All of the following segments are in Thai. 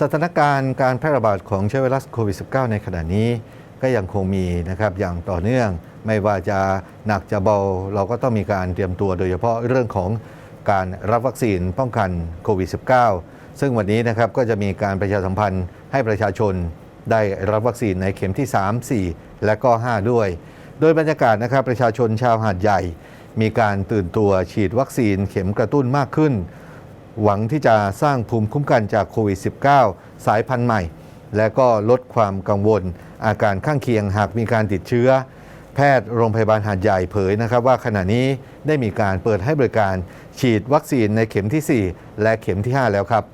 สถานการณ์การแพร่ระบาดของเชื้อไวรัสโควิด -19 ในขณะนี้ก็ยังคงมีนะครับอย่างต่อเนื่อง ไม่ว่าจะหนักจะเบาเราก็ต้องมีการเตรียมตัวโดยเฉพาะเรื่องของการรับวัคซีนป้องกันโควิด -19 ซึ่งวันนี้นะครับก็จะมีการประชาสัมพันธ์ให้ประชาชนได้รับวัคซีนในเข็มที่ 3 4 และก็ 5 ด้วย โดยบรรยากาศนะครับประชาชนชาวหาดใหญ่ มีการตื่นตัวฉีดวัคซีนเข็มกระตุ้นมากขึ้น หวังที่จะสร้างภูมิคุ้มกันจากโควิด -19 สายพันธุ์ใหม่ และก็ลดความกังวล อาการข้างเคียงหากมีการติดเชื้อ แพทย์โรงพยาบาลหาดใหญ่เผยนะครับว่าขณะนี้ได้มีการเปิดให้บริการฉีดวัคซีนในเข็มที่ 4 และเข็มที่ 5 แล้วครับ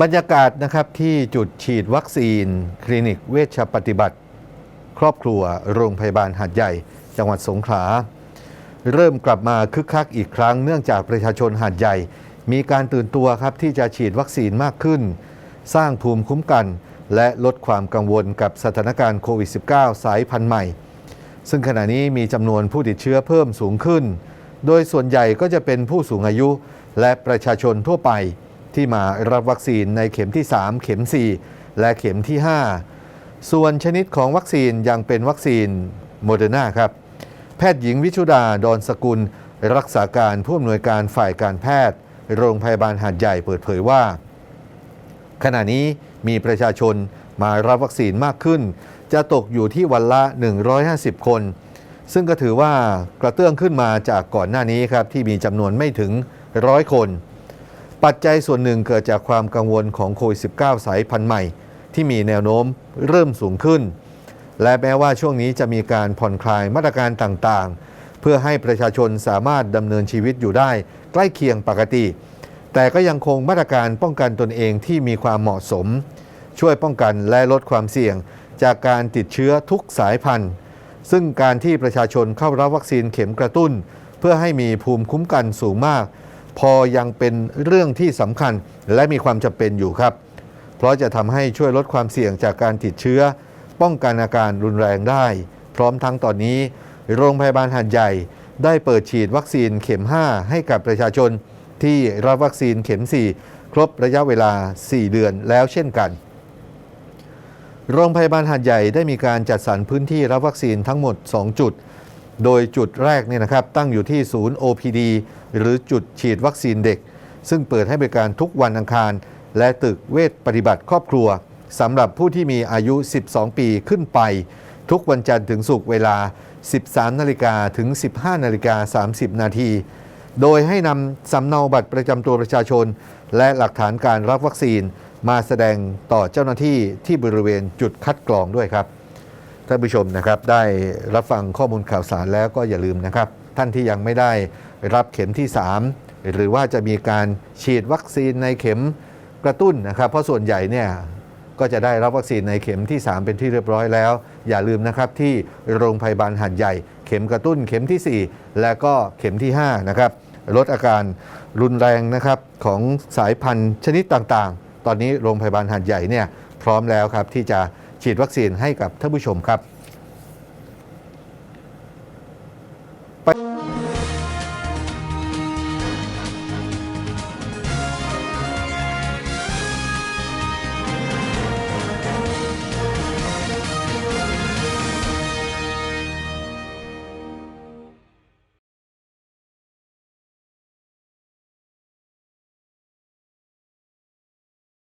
บรรยากาศนะครับที่จุดฉีดวัคซีน คลินิกเวชปฏิบัติ ครอบครัวโรงพยาบาลหาดใหญ่ จังหวัดสงขลา เริ่มกลับมาคึกคักอีกครั้งเนื่องจากประชาชนหาดใหญ่ มีการตื่นตัวครับที่จะฉีดวัคซีนมากขึ้น สร้างภูมิคุ้มกัน และลดความกังวลกับสถานการณ์โควิด -19 สายพันธุ์ใหม่ ซึ่งขณะนี้มีจำนวนผู้ติดเชื้อเพิ่มสูงขึ้น โดยส่วนใหญ่ก็จะเป็นผู้สูงอายุและประชาชนทั่วไปที่มารับวัคซีนในเข็มที่ 3 เข็ม 4 และเข็มที่ 5 ส่วนชนิดของวัคซีนยังเป็นวัคซีนโมเดอร์นาครับ แพทย์หญิงวิชุดาดอนสกุล รักษาการผู้อำนวยการฝ่ายการแพทย์ โรงพยาบาลหาดใหญ่เปิดเผยว่า ขณะนี้มีประชาชนมารับวัคซีนมากขึ้น จะตกอยู่ที่วันละ 150 คน ซึ่งก็ถือว่ากระเตื้องขึ้นมาจากก่อนหน้านี้ครับที่มีจำนวนไม่ถึงร้อยคน ปัจจัยส่วนหนึ่งเกิดจากความกังวลของโควิด -19 สายพันธุ์ใหม่ ที่มีแนวโน้มเริ่มสูงขึ้น และแม้ว่าช่วงนี้จะมีการผ่อนคลายมาตรการต่างๆ เพื่อให้ประชาชนสามารถดำเนินชีวิตอยู่ได้ใกล้เคียงปกติ แต่ก็ยังคงมาตรการป้องกันตนเองที่มีความเหมาะสม ช่วยป้องกันและลดความเสี่ยง จากการติดเชื้อทุกสายพันธุ์ ซึ่งการที่ประชาชนเข้ารับวัคซีนเข็มกระตุ้น เพื่อให้มีภูมิคุ้มกันสูงมาก พอยังเป็นเรื่องที่สำคัญและมีความจำเป็นอยู่ครับ เพราะจะทำให้ช่วยลดความเสี่ยงจากการติดเชื้อ ป้องกันอาการรุนแรงได้ พร้อมทั้งตอนนี้ โรงพยาบาลหัดใหญ่ได้เปิดฉีดวัคซีนเข็ม 5 ให้กับประชาชน ที่รับวัคซีนเข็ม 4 ครบระยะเวลา 4 เดือนแล้วเช่นกัน โรงพยาบาลหาดใหญ่ได้มีการจัดสรรพื้นที่รับวัคซีนทั้งหมด 2 จุด โดยจุดแรกเนี่ยนะครับตั้งอยู่ที่ศูนย์ OPD หรือจุดฉีดวัคซีนเด็ก ซึ่งเปิดให้บริการทุกวันอังคาร และตึกเวชปฏิบัติครอบครัว สำหรับผู้ที่มีอายุ 12 ปีขึ้นไป ทุกวันจันทร์ถึงศุกร์เวลา 13 นาฬิกาถึง 15 นาฬิกา 30 นาที โดยให้นำสำเนาบัตรประจำตัวประชาชน และหลักฐานการรับวัคซีนมาแสดงต่อเจ้าหน้าที่ที่บริเวณจุดคัดกรองด้วยครับท่านผู้ชมนะครับได้รับฟังข้อมูลข่าวสารแล้วก็อย่าลืมนะครับ ท่านที่ยังไม่ได้รับเข็มที่ 3 หรือว่าจะมีการฉีดวัคซีนในเข็มกระตุ้นนะครับ เพราะส่วนใหญ่เนี่ย ก็จะได้รับวัคซีนในเข็มที่ 3 เป็นที่เรียบร้อยแล้ว อย่าลืมนะครับที่โรงพยาบาลหัดใหญ่ เข็มกระตุ้นเข็มที่ 4 และก็เข็มที่ 5 นะครับ ลดอาการรุนแรงนะครับของสายพันธุ์ชนิดต่างๆ ตอนนี้โรงพยาบาลหัดใหญ่เนี่ยพร้อมแล้วครับที่จะฉีดวัคซีนให้กับท่านผู้ชมครับไป